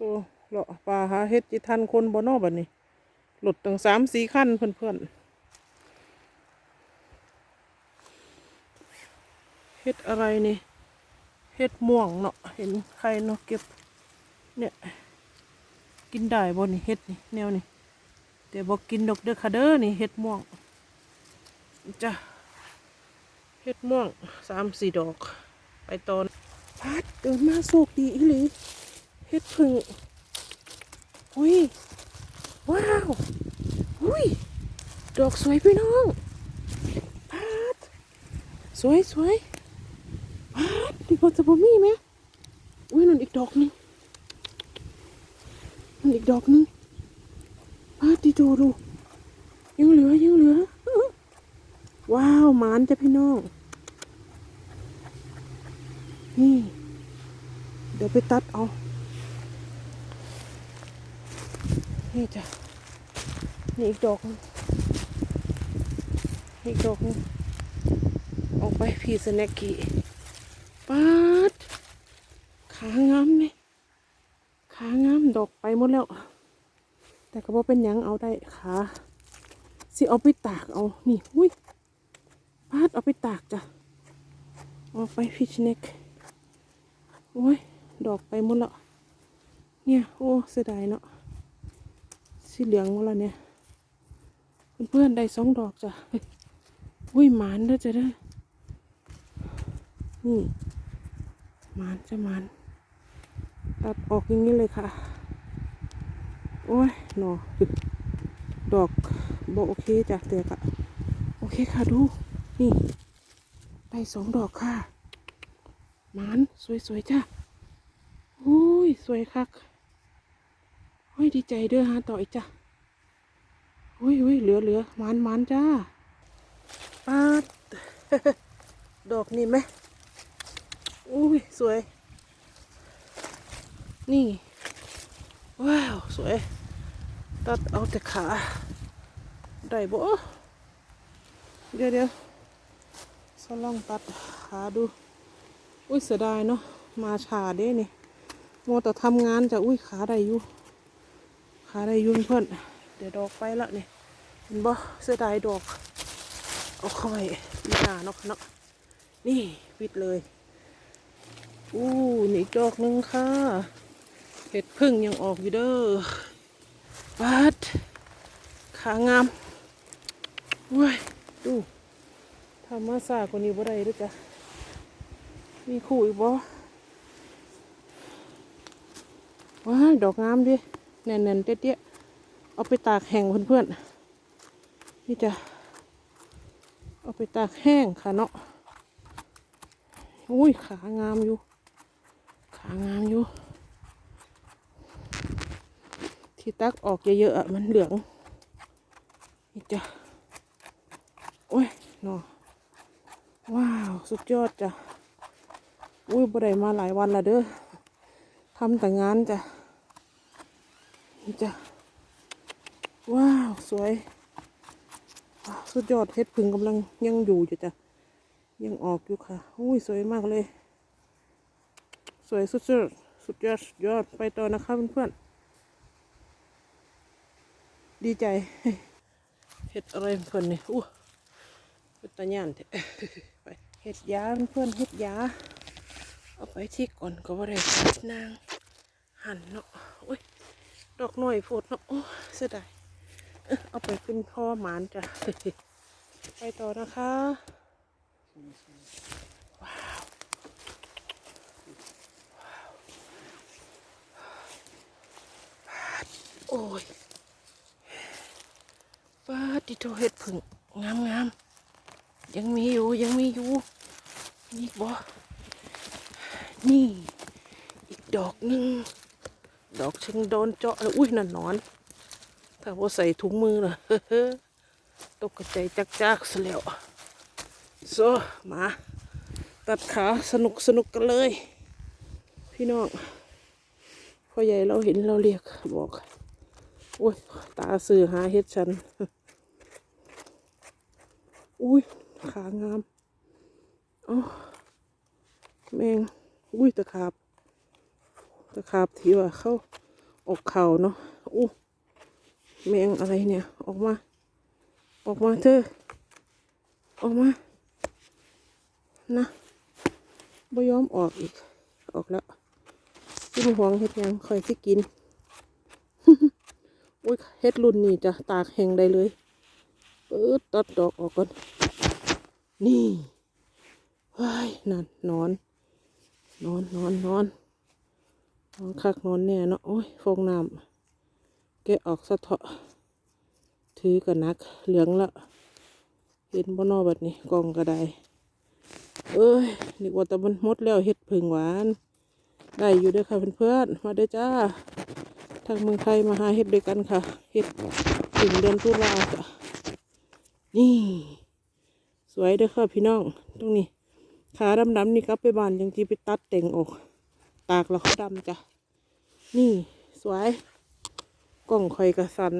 โซเลาะป่าหาเฮ็ดจิทันคนบ่เนอบัดนี้หลุดตั้งสามสี่ขั้นเพื่อนๆเฮ็ดอะไรนี่เฮ็ดม่วงเนาะเห็นใครเนาะเก็บ เนี่ย กินได้บ่นี่เฮ็ดนี่แนวนี่แต่บ่กินดอกเด้อค่ะเด้อนี่เฮ็ดม่วงจ้ะเฮ็ดม่วงสามสี่ดอก ไปตอนพัดเดินมาโชคดีอีหลี เฮ็ดพึ่งอุ้ย ว้าว อุ้ย ดอกสวยพี่น้องพัดสวยสวยพัดดีกว่าจะบ่มีไหมอุ้ยนั่นอีกดอกนึงนั่นอีกดอกนึงพาดีดูดูยังเหลือยังเหลือ ว้าวหมานจ้ะพี่น้อง นี่ เดี๋ยวไปตัดเอา นี่จ้ะนี่อีกดอกนึ่งนี่อีกดอกนึงออกไปพีสแน็กกี้ปัดขางามเลยขางามดอกไปหมดแล้ว แต่ก็บ่เป็นยังเอาได้ขาสิเอาไปตากเอานี่อุ้ยพาดเอาไปตากจ้ะเอาไปพิชเน็กโอ้ยดอกไปหมดแล้วเนี่ยโอ้เสียดายเนาะ สีเหลืองหมดแล้วเนี่ย เพื่อนๆได้สองดอกจ้ะอุ้ยหมานเด้อจ้ะเด้อนี่หมานจะหมาน ตัดออกอย่างนี้เลยค่ะ โอ้ยหนอดอกบโอเคจ้ะเตือกอะโอเคค่ะดู นี่ ได้สองดอกค่ะหมาน สวยๆจ้ะโอ้ย สวยคัก โอ้ยดีใจเด้อฮะต่ออีกจ้ะโอ้ยโอ้ยเหลือเหลือมานมานจ้าปาดดอกนี่ไหมอุ้ยสวย นี่ ว้าว สวย ตัดเอาแต่ขา ได้บ่เดี๋ยวเดี๋ยวสลองตัดขาดู อุ้ยเสียดายเนาะมาชาเด้นี่มัวแต่ทำงานจะอุ้ยขาได้อยู่ ขาได้ยุ่เพื่อนเดี๋ยวดอกไปละนี่เห็นบ่เสียดายดอก เอาเข้าไปปีหน้าเนาะเนาะนี่ปิดเลยอู้นี่ดอกหนึงค่ะเห็ดพึ่งยังออกอยู่เด้อปัดขางามว้ยดูทำมาสากว่านี้บ่ได้ด้วยจ้ะมีคู่อีกบ่ว้าดอกงามดิ แน่นๆเตี้ยๆเอาไปตากแห้งเพื่อนๆนี่จะเอาไปตากแห้งค่ะเนาะอุ้ยขางามอยู่ ขางามอยู่ ที่ตักออกเยอะๆมันเหลืองนี่จ้ะโอ้ยนาะว้าว สุดยอดจ้ะ อุ้ยบ่ได้มาหลายวันละเด้อทำแต่งานจ้ะ จ้ะว้าว สวย สุดยอดเฮ็ดพึ่งกำลังยังอยู่อยู่จ้ะ ยังออกอยู่ค่ะอุ้ยสวยมากเลย สวยสุดๆสุดยอดยอดไปต่อนะคะเพื่อนๆดีใจเห็ดอะไรเพื่อนนี่อู้เป็นตาย่านเถอะไปเห็ดยาเพื่อนเห็ดยา เอาไปที่ก่อนก็ว่าได้นาง หั่นเนาะ ดอกหน่อยโพดเนาะโอ้เสียดายเอาไปเป็นพ่อหมานจ้ะ ไปต่อนะคะ ว้าวโอ้ยป้าดิโตเห็ดผึ่งงามงามๆยังมีอยู่ยังมีอยู่ นี่อีกบ่นี่ อีกดอกหนึ่ง ดอกชิงโดนเจาะแล้วอุ้ยนั่นหนอน ถ้าว่าใส่ถุงมือล่ะตกใจจักจักๆซะแล้วโซมา ตัดขาสนุกสนุกกันเลย พี่น้องพ่อใหญ่เราเห็นเราเรียกบอกโอ้ยตาสื่อหาเฮ็ดฉัน อุ้ยขางามอ๋อแมงอุ้ยตะขาบ ตะขาบที่ว่าเข้าอกเข่าเนาะอู้แมงอะไรเนี่ย ออกมา ออกมาเธอ ออกมา นะบ่ยอมออกอีก ออกแล้วกินหวงเฮ็ดยังคอยสิกินอุ้ยเฮ็ดรุ่นนี้จะตากแห้งได้เลยเปิดตัดดอกออกก่อน นี่ว้ายนั่นนอน นอนนอนนอนนอน คักนอนแน่เนาะโอ้ยฟองน้ำแกออกสะเถาะถือกันนักเหลืองละเห็นบ่นอแบบนี้กองก็ไดเอ้ยนึกว่าแต่มันหมดแล้วเห็ดผึ่งหวาน ได้อยู่ด้วยค่ะเพื่อนๆมาเด้อจ้าทางเมืองไทยมาหาเห็ดด้วยกันค่ะ เห็ดผึ่งเดือนตุลาจ้ะนี่ สวยเด้อค่ะพี่น้อง ตรงนี้ขาดำๆนี่กลับไปบ้านยังจีไปตัดแต่งออก ตากแล้วเขาดำจ้ะ นี่สวยกล่องคอยกระสัน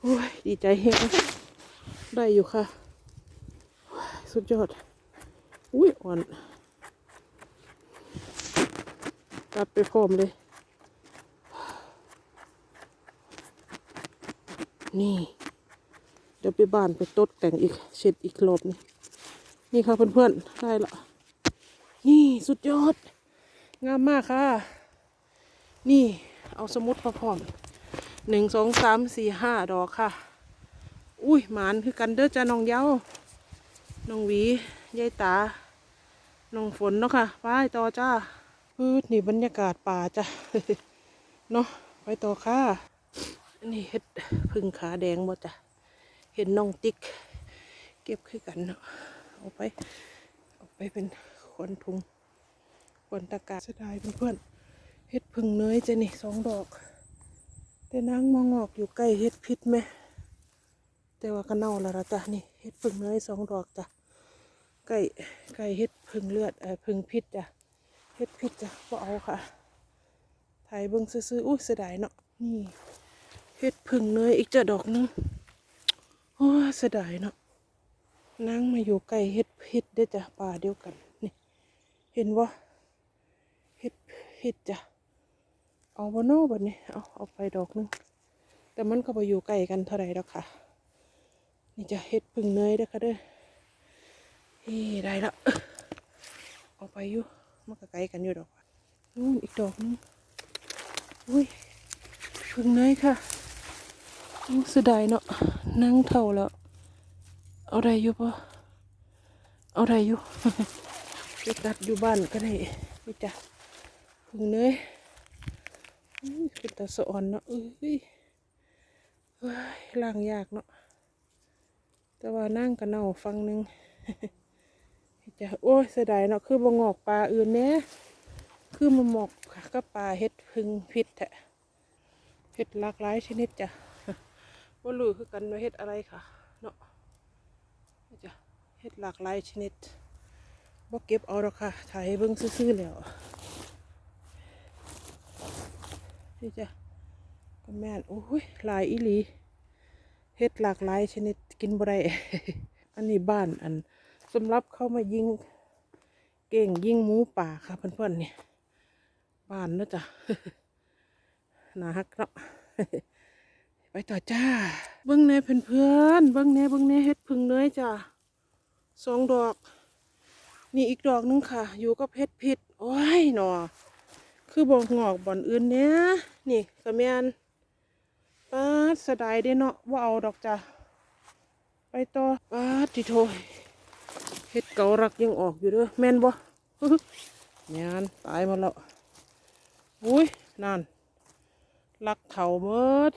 โอ้ยดีใจเฮงได้อยู่ค่ะ สุดยอด อุ้ยอ่อนตัดไปพร้อมเลย นี่ เดี๋ยวไปบ้านไปตดแต่งอีก เช็ดอีกรอบนี่นี่ค่ะเพื่อนๆ ได้ละนี่สุดยอด งามมากค่ะ นี่เอาสมุดมาพร้อมหนึ่งสองสามสี่ห้าดอกค่ะ อุ้ยหมานคือกันเด้อจ้าน้องเย้าน้องหวียายตา น้องฝนเนาะค่ะไปต่อจ้าพืดนี่บรรยากาศป่าจ้ะเนาะไปต่อค่ะอันนี่เห็ดพึ่งขาแดงบ่จ้ะเห็นน้องติ๊ก เก็บคือกันเนาะเอาไป เอาไปเป็นคนทุง ควนตะกาเสียดายเพื่อนๆเห็ดพึ่งเนยจะนี่สองดอก แต่นางมองออกอยู่ใกล้เห็ดพิษไหมแต่ว่าก็เน่าแล้วละจ้ะนี่เห็ดพึ่งเนยสองดอกจ้ะไก่ไก่เห็ดพึ่งเลือดเออพึ่งพิษจ้ะเห็ดพิษจ้ะก็เอาค่ะถ่ายเบิ้งซื้อๆอุ้ยเสียดายเนาะนี่เห็ดพึ่งเนยอีกจ้ะดอกหนึงโอ้เสียดายเนาะนางมาอยู่ใกล้เห็ดพิษได้จ้ะป่าเดียวกันนี่เห็นว่า พิษจ้ะเอาบโน่บัดนี้เอาเอาไปดอกหนึงแต่มันก็ไปอยู่ใกล้กันเท่าไรแล้วค่ะ นี่จะเฮ็ดพึ่งเนยเด้อค่ะเด้อเฮ้ได้แล้วเอาไปอยู่มันก็ไกลกันอยู่ดอกนู่นอีกดอกนึงอุ้ยพึ่งเนยค่ะอู้เสียดายเนาะนั่งเท่าแล้ว เอาได้อยู่ปะเอาได้อยู่ไปตัดอยู่บ้านก็ได้นี่จ้ะ พึ่งเนยอุ้ยเป็นตาสะออนเนาะเอ้ยล้างยากเนาะแต่ว่านั่งกันเน่าฟังหนึ่งจะโอ้ยเสียดายเนาะคือบ่งอกปลาอื่นเนี้ยคือมาหมอกก็ปลาเห็ดพึ่งพิษแทะเห็ดหลากหลายชนิดจ้ะว่ารู้คือกันว่าเห็ดอะไรค่ะเนาะจ้ะเห็ดหลากหลายชนิดบ่เก็บเอาหรอกค่ะถ่ายให้เบิ่งซื่อๆแล้ว นี่จ้ะก็แม่นโอ้ยหลายอีหลีเฮ็ดหลากหลายชนิดกินบ่ได้อันนี้บ้านอันสำหรับเข้ามายิงเก่งยิงหมูป่าค่ะเพื่อนๆเนี่ยบ้านนะจ๊ะนาฮักเนาะไปต่อจ้า เบิ้งแหน่เพื่อนๆเบิ้งแหน่เบิ้งแหน่เฮ็ดพึ่งเนยจ้ะสองดอก นี่อีกดอกหนึงค่ะ อยู่กับเฮ็ดพิษโอ้ยหนอ คือบ่งอกบ่อนอื่นเนี้ยนี่กระเมียนป้าสดายเด้เนาะว่าเอาดอกจ้ะไปต่อป้าติโทเฮ็ดเการักยังออกอยู่เด้อแม่นบ่งานตายมาแล้วอุ้ยนั่นลักเถาหมด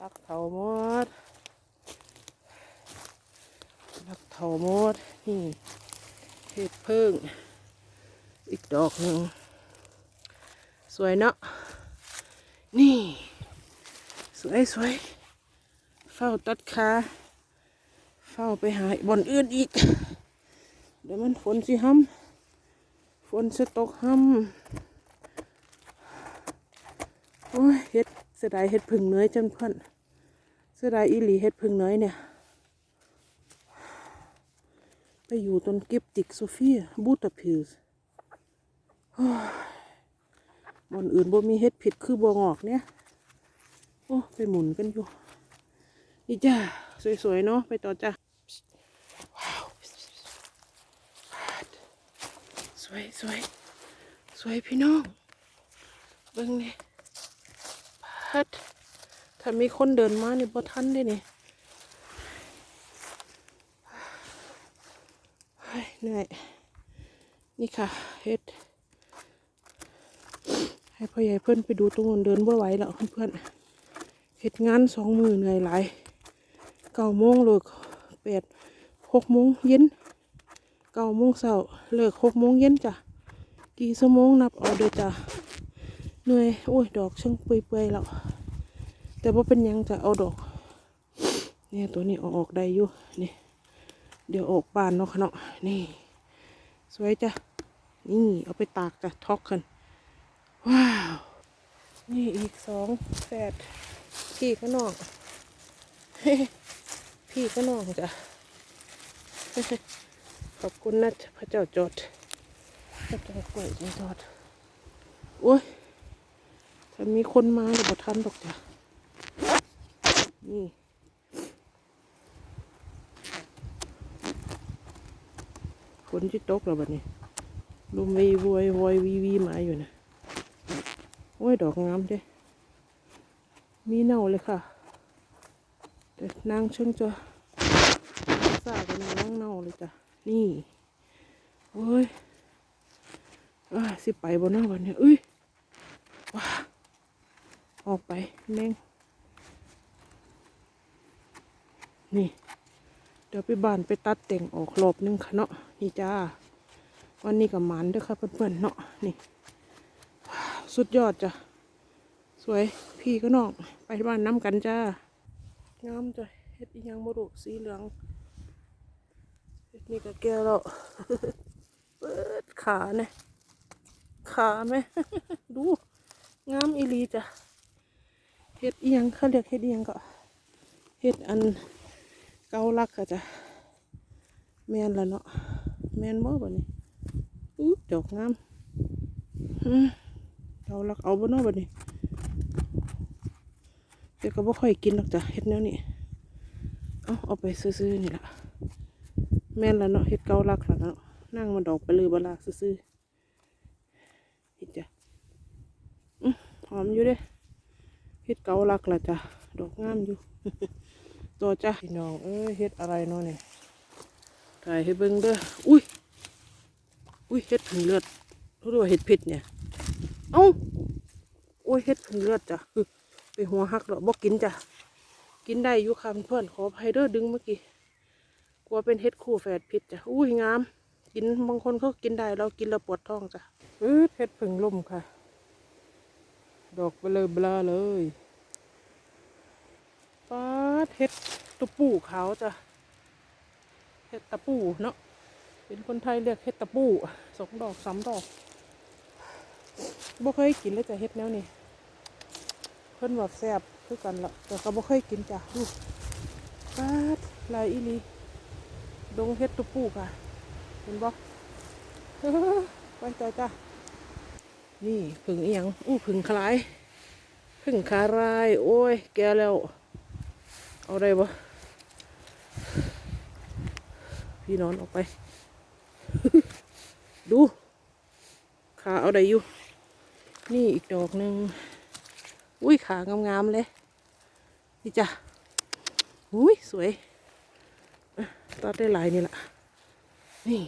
ลักเถาหมดลักเถาหมดนี่เห็ดเพิ่งอีกดอกหนึ่ง สวยเนาะนี่ สวยสวยเฝ้าตัดขาเฝ้าไปหาบอนอื่นอีก เดี๋ยวมันฝนสิห้ำฝนสิตกห้ำโอ้ยเฮ็ดเสียดายเฮ็ดพึ่งเนยจังเพื่อนเสียดายอีหลีเฮ็ดพึ่งเนยเนี่ยไปอยู่ต้นกิฟติกโซเฟียบูตาพิลส์ บอนอื่นบ่มีเฮ็ดผิดคือบัวงอกเนี่ยโอ้ไปหมุนกันอยู่นี่จ้าสวยๆเนาะไปต่อจ้าว้าวสวยสวยสวยพี่น้องเบิ่งนี่พัดถ้ามีคนเดินมานี่บ่ทันได้นี่เฮ้ยเหนื่อยนี่ค่ะ ให้พ่อใหญ่เพื่อนไปดูตรงนู้นเดินบ่ไหวแล้วเพื่อนเฮ็ดงานสองมือเหนื่อยหลายเก้าโมงเลิกแปดหกโมงเย็นเก้าโมงเช้าเลิกหกโมงเย็นจ้ะกี่ชั่วโมงนับเอาเด้อจ้ะเหนื่อยโอ้ยดอกช่างเปื่อยๆแล้วแต่ว่าเป็นยังจะเอาดอกเนี่ยตัวนี้อออกได้อยู่นี่เดี๋ยวออกบานเนาะค่ะเนาะนี่ สวยจ้ะนี่เอาไปตากจ้ะท็อกกัน ว้าว นี่อีกสองแฝดพี่ก็น้องพี่ก็น้องจ้ะขอบคุณนะพระเจ้าจอดพระเจ้ากล้วยจจอดโอ้ยถ้ามีคนมาจะบ่ทันดอกจ้ะนี่ฝนที่ตกแล้วบัดนี้ลมวีวอยวอยวีวีมาอยู่นะ อ้ย ดอกงามเด้มีเน่าเลยค่ะแต่นางเชิงจะสากันนางเน่าเลยจ้ะ นี่โอ้ยอ่าสิไปบนหน้าวันนี้อุ้ยว้าออกไปแม่งนี่ เดี๋ยวไปบ้านไปตัดแต่งออกรอบนึงค่ะเนาะนี่จ้า วันนี้กับหมันด้อค่ะเพื่อนๆเนาะนี่ สุดยอดจ้ะ สวยพี่ก็น้อง ไปบ้านน้ำกันจ้างามจ้ะเฮ็ดอีหยังบ่รู้สีเหลืองเฮ็ดนี่ก็แก่แล้วเปิดขาเนี่ยขาไหมดูงามอีลีจ้ะเฮ็ดอีหยังเขาเรียกเฮ็ดอีหยังก็เฮ็ดอันเกาลักอะจ้ะแมนละเนาะแมนบ่บ่นี่อู้ดอกงามอืม เกาลักเอาบ่เนาะบ่นี่แต่ก็บ่ค่อยกินหรอกจ้ะเฮ็ดแนวนี้เอาเอาไปซื้อๆนี่ล่ะแม่นละเนาะเฮ็ดเกาลักละเนาะนั่งมันดอกไปเลยบ่ลาซื้อๆนี่จ้ะอื้อหอมอยู่เด้เฮ็ดเกาลักละจ้ะดอกงามอยู่ ตัวจ้ะพี่น้องเอ้ยเฮ็ดอะไรเนาะเนี่ยถ่ายให้เบิ่งเด้ออุ้ยอุ้ยเฮ็ดผึ่งเลือดรู้ด้วยว่าเฮ็ดผิดเนี่ย เอ้าโอ้ยเฮ็ดผึ่งเลือดจ้ะไปหัวหักแล้วบ่กินจ้ะกินได้อยู่ค่ะเพื่อนขออภัยเด้อดึงเมื่อกี้กลัวเป็นเฮ็ดคู่แฝดผิดจ้ะอุ้ยงาม กินบางคนเขากินได้เรากินแล้วปวดท้องจ้ะอือเฮ็ดผึ่งลมค่ะ ดอกเลอเบลอเลยป้าเห็ดตะปูขาวจ้ะเห็ดตะปูเนาะเป็นคนไทยเรียกเห็ดตะปูสองดอกสามดอก บ่เคยกินเลยจ้ะเห็ดแนวนี้เพิ่นว่าแซ่บคือกันละแต่ก็บ่เคยกินจ้ะดูปาดลายอีลีดงเห็ดตะปูค่ะ เห็นบ่ไปจ้ะจ้ะนี่ผึ่งเอียงอู้ผึ่งคล้ายผึ่งคาราย โอ้ย แกแล้ว เอาได้ปะพี่นอนออกไป ดูขาเอาได้อยู่ นี่อีกดอกหนึ่งอุ้ยขางามๆเลย นี่จ้ะอุ้ยสวยตัดได้หลายนี่แหละนี่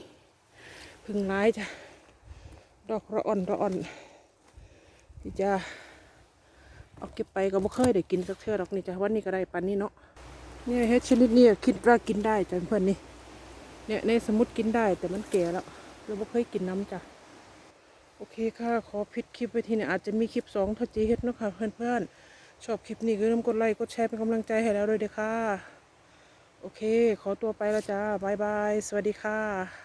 พึ่งร้ายจ้ะดอกระอ่อนระอ่อนนี่จ้ะเอาเก็บไปก็บ่เคยได้กินสักเทื่อดอกนี่จ้ะวันนี้ก็ได้ปันนี้เนาะเนี่ยเฮ็ดชนิดนี้คิดว่ากินได้จ้ะเพื่อนนี่เนี่ยในสมุดกินได้แต่มันแก่แล้วเราบ่เคยกินน้ำจ้ะ เคค่ะ ขอพิดคลิปไปทีเนี่ยอาจจะมีคลิปสองถ้าจีเฮ็ดเนาะค่ะเพื่อนๆ ชอบคลิปนี้ก็อย่าลืมกดไลค์กดแชร์เป็นกำลังใจให้แล้วด้วยเด้อค่ะ โอเค ขอตัวไปแล้วจ้าบายบาย สวัสดีค่ะ